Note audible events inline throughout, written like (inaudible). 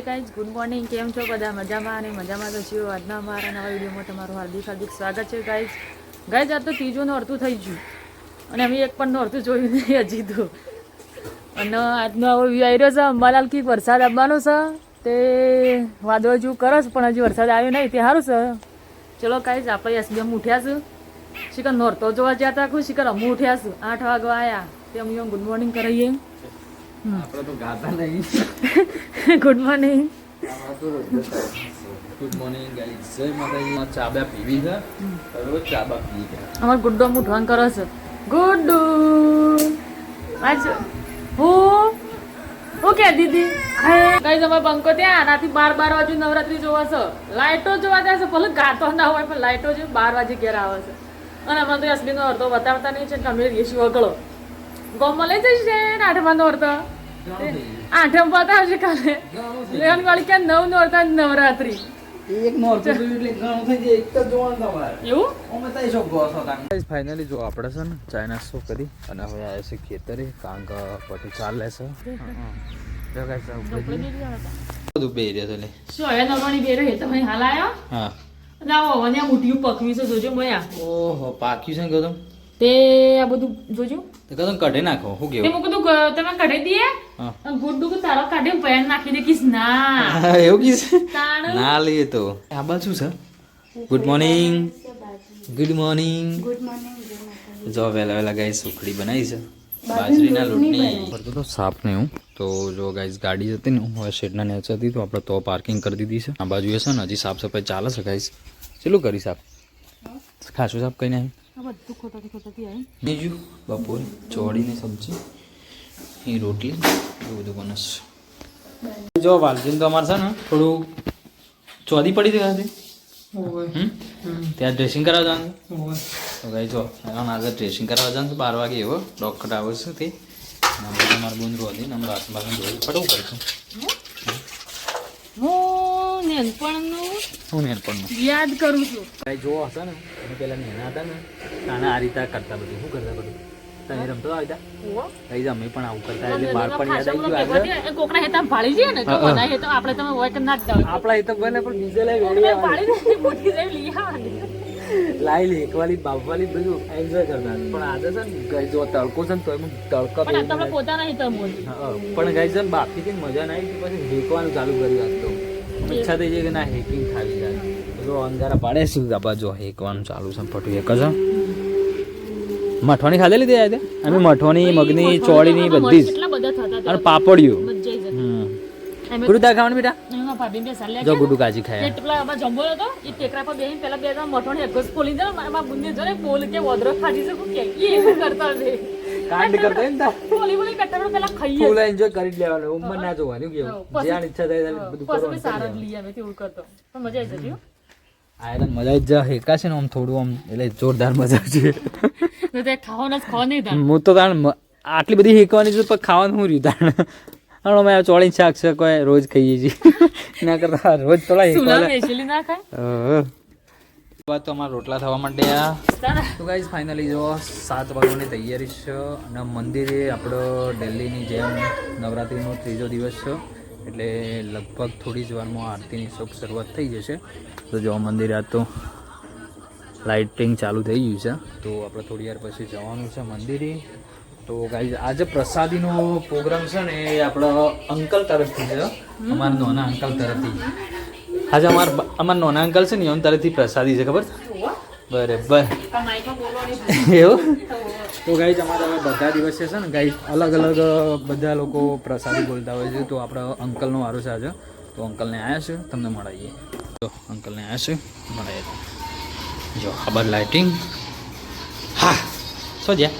Guys good morning કેમ છો? બધા મજામાં અને મજામાં તો છીએ. આજના અમારા નવા વિડીયોમાં તમારું હાર્દિક હાર્દિક સ્વાગત છે ગાઈઝ ગાઈઝ આ તો ત્રીજું અડધું થઈ ગયું. અને અમે એક પણ અડધું જોયું નહીં, હજી તો. અને આજનો આવો વ્યૂ આવી રહ્યો છે. અંબાલાલ કી વરસાદ આવવાનો છે. તે વાદળ જેવું કરે છે, પણ હજી વરસાદ આવ્યો નહીં. તે સારું છે. ચલો ગાઈઝ આપણે એસબીએમ ઉઠ્યા છું. શિકર નોરતો જોવા જ્યાં હતા શિકર અમે ઉઠ્યા છું. આઠ વાગવા આવ્યા તે અમે ગુડ મોર્નિંગ કરાવીએ. આપણે તો ગાતા નહીં. Good morning good morning guys જય માતાજી. ચાબા પીવી છે. બરોબર ચાબા પી ગયા અમાર ગુડ્ડો મુઠવાન કરો છે. ગુડ્ડુ. આજ હું? હું કે દીદી? ગાઈસ અમાર બંકો ત્યાં. આનાથી બાર બાર વાગે નવરાત્રી જોવા છે. લાઇટો જોવા જાય છે. ભલે ગાતો ના હોય પણ લાઇટો જો બાર વાગે ઘેર આવે છે. અને અમારે તો અસલી નો અડધો બતાવતા નહીં છે કે અમે રેસી વગળો ગોમમાં લઈ જઈશ ને આઠમા નો અડધો આઠમ બતાવશે કાલે લેવન વાળી ક્યાં નવ નો અડધા નવરાત્રી ફાઇનલી જો આપણે છે ને ચાય નાસ્તો કરી અને હવે આવ્યા છે ખેતરે કારણ કે પછી ચાલે છે બધું બે રહ્યા તને શું હવે નવાણી બેરે હે તમે હાલ આયા હા અને આ ઓવને આ પકવી છે જોજો મયા ઓહો પાક્યું છે ને કદમ તે આ બધું જોજો. તો કદમ કઢે નાખો હું કેવું? મું કીધું તમે કાઢી દીએ ગુડ્ડુ કે તારો કાઢે પેન નાખી દે કીસ ના. હા, એવું તાણ. ના લઈએ તો. આ બાજુ છે. ગુડ મોર્નિંગ ગુડ મોર્નિંગ જો વેલા વેલા ગાઈસ સુખડી બનાવી છે. બાજરીના લોટની ભરતો તો સાપ ને હું. તો જો ગાઈસ ગાડી હતી ને હું હવે શેડના નેચે હતી તો આપણે તો પાર્કિંગ કરી દીધી છે. આ બાજુ છે ને હજી સાફ સફાઈ ચાલે છે ગાઈસ. ચેલું કરી સાફ? ખાસું સાફ કઈ નહીં બધું ખોટાથી ખોટાથી આવી. બીજું બપોર ચોળીની સબ્જી એ રોટલી એવું બધું બનસ જો વાલજીન તો અમારે છે ને થોડું ચોદી પડી હતી હમ? ત્યાં ડ્રેસિંગ કરાવવા જવાનું. તો ભાઈ જો આગળ ડ્રેસિંગ કરાવવા જવાનું બાર વાગે એવો ડોક્ટર આવે છે તે અમારે બંધ રોધી ને અમારે આસપાસ ધોઈ પડશે હું? નેનપણનું હું નેનપણનું યાદ કરું છું. ભાઈ જો હતા ને. અમે પેલા નેના હતા ને. તાને આ રીતે કરતા બધું. શું કરતા બધું? તમે રમતો આવતા કઈ અમે પણ આવું કરતા એટલે બાળપણ યાદ આવી ગયું કોકના હેતા ભાળી જઈએ ને તો. બધા હેતો આપણે તમે હોય કે ના જ જાવ આપણા એ તો બને પણ બીજે લઈ વેડી ભાળી મોટી જેવી લઈ. લાઈ લેકવાલી બાપવાલી બધું એન્જોય કરતા. પણ આજે છે ને ગઈ જો તડકો છે ને તો એમાં તડકો પણ આ પોતાના હેતા મોજ પણ ગઈ છે ને બાપથી કઈ મજા ના આવી પછી હેકવાનું ચાલુ કર્યું આજ તો. ઈચ્છા થઈ છે કે ના હેકિંગ થાવી જાય જો અંધારા પાડે શું દાબા જો હેકવાનું ચાલુ છે ફટું એક જ મઠવાની ખાધેલી તે આજે? અમે મઠવાની મગની ચોળીની બધી જ. અને પાપડિયું દા ખાવાનું બેટા? જો ગુડુ કાજી ખાયા. એ પેલા આમાં જંબો હતો એ ટેકરા પર બેહીને પેલા બે મઠોને એક જ ખોલી દે મારા બુંદે જો ને બોલ કે વદરો ખાધી છે કે? એ કરતા છે? કાંડ કરતા ને તા. બોલી બોલી કરતા પણ પેલા ખાઈએ. ફૂલ એન્જોય કરી લેવાનો ઉંમર ના જોવાનું કેવું? પછી- જ્યાં ઈચ્છા થાય બધું પછી સારા જ લઈ આવે તેવું કરતો. પણ મજા આવી જતી. આયરન મજા જ હેકા છે ને આમ થોડું આમ એટલે જોરદાર મજા છે. (laughs) તો તે ખાવાનો જ ખો નહીં થાય હું તો તાણ આટલી બધી હેકવાની છે પણ ખાવાનું હું રહ્યું તાણ? હમણાં અમે ચોળી શાક છે કોઈ રોજ ખાઈએ છીએ. (laughs) એના કરતા રોજ થોડા સુલા ના ખાય? વાત તો અમારા રોટલા થવા માટે આ તો ગાઈઝ ફાઇનલી જો સાત વાગવાની તૈયારી છે અને મંદિરે આપણો દિલ્હીની જેમ નવરાત્રિનો ત્રીજો દિવસ છે. એટલે લગભગ થોડી જ વારમાં આરતીની શોખ શરૂઆત થઈ જશે. તો જો મંદિરે આ તો લાઇટિંગ ચાલુ થઈ ગયું છે. તો આપણે થોડી વાર પછી જવાનું છે મંદિરે. તો ગાઈઝ આજે પ્રસાદીનો પ્રોગ્રામ છે ને એ આપણો અંકલ તરફથી છે. અમારા નાના અંકલ તરફથી. આજે અમાર અમાર નોના અંકલ છે ને એમ તરફથી પ્રસાદી છે, ખબર? બરાબર. એવું? તો ગાઈ અમારા હવે બધા દિવસે છે ને ગાઈ અલગ અલગ બધા લોકો પ્રસાદી બોલતા હોય છે. તો આપણા અંકલનો વારો છે આજે. તો અંકલને આવ્યા છે, તમને મળાવીએ તો અંકલને આવ્યા છે મળાવીએ જો, ખબર લાઇટિંગ હા, શું જ્યાં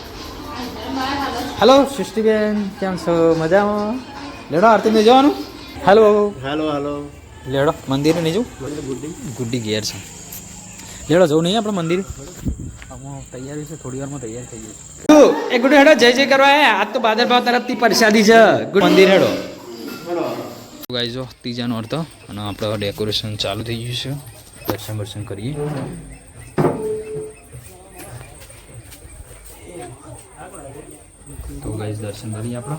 હેલો સૃષ્ટિબેન, કેમ છો? મજામાં? લેડો આરતીને જવાનું? હેલો હેલો હાલો લેડો મંદિરે નહીં જવું ગુડ્ડી ઘેર છે. લેડો જવું નહીં આપણે મંદિર? આમાં તૈયારી છે થોડી વારમાં તૈયાર થઈ જશે એ ગુડ હેડો જય જય કરવા હે આજ તો બાદરભાવ તરફથી પરસાદી છે. ગુડ મંદિર હેડો. ગાઈ જો ત્રીજાનો અર્થ. અને આપણે ડેકોરેશન ચાલુ થઈ ગયું છે. દર્શન દર્શન કરીએ. તો ગાઈઝ દર્શન કરીએ આપણે.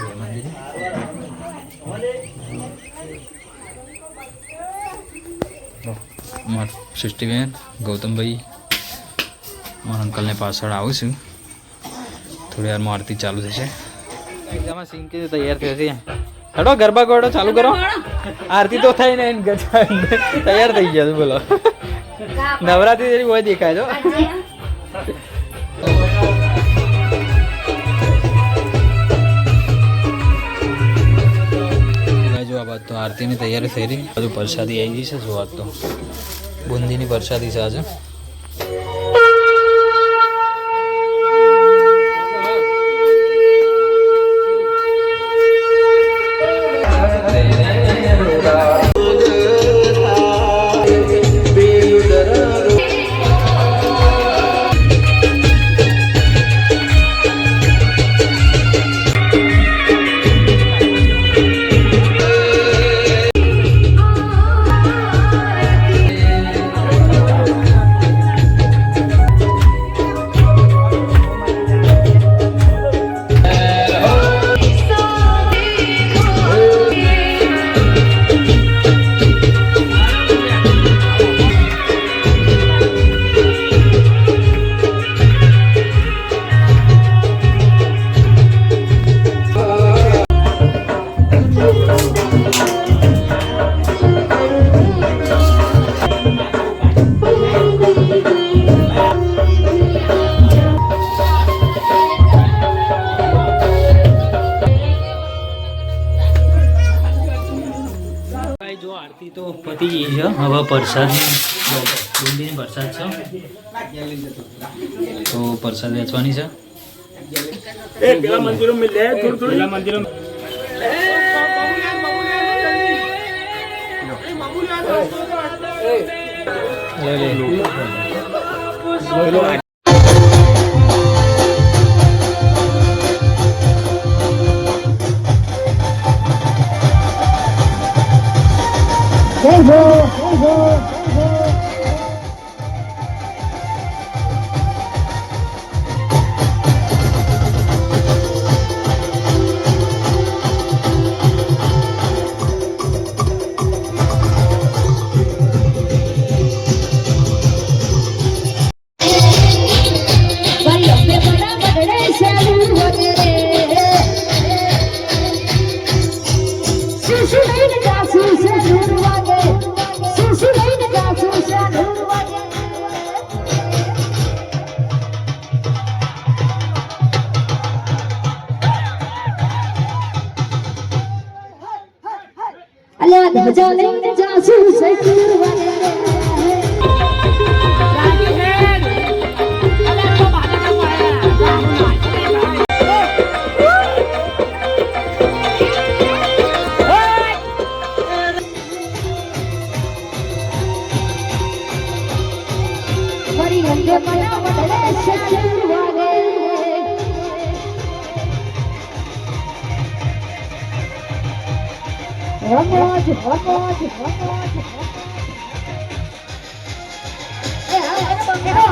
બે મંદિરે તો મારા સૃષ્ટિબેન ગૌતમભાઈ મારા અંકલને પાછળ આવું છું. થોડી વારમાં આરતી ચાલુ થશે. એકદમ સિંકી તૈયાર થયો છે હેડો ગરબા ગોડો ચાલુ કરો. આરતી તો થઈ ને તૈયાર થઈ ગયા બોલો. નવરાત્રી જેવી હોય દેખાય છો બાદ તો આરતીની તૈયારી થઈ રહી. બધું પ્રસાદી આવી ગઈ છે જો વાત તો. બુંદીની વરસાદી છે પતી ગઈ છે હવે પ્રસાદની બુંદીની પ્રસાદ છે તો પ્રસાદ વેચવાની છે પેલા મંદિરો અલ્યા ધજા લઈને જાસુ સસુર વાગે ફરી અંગે રમોજ રમોજ રમોજ એ હા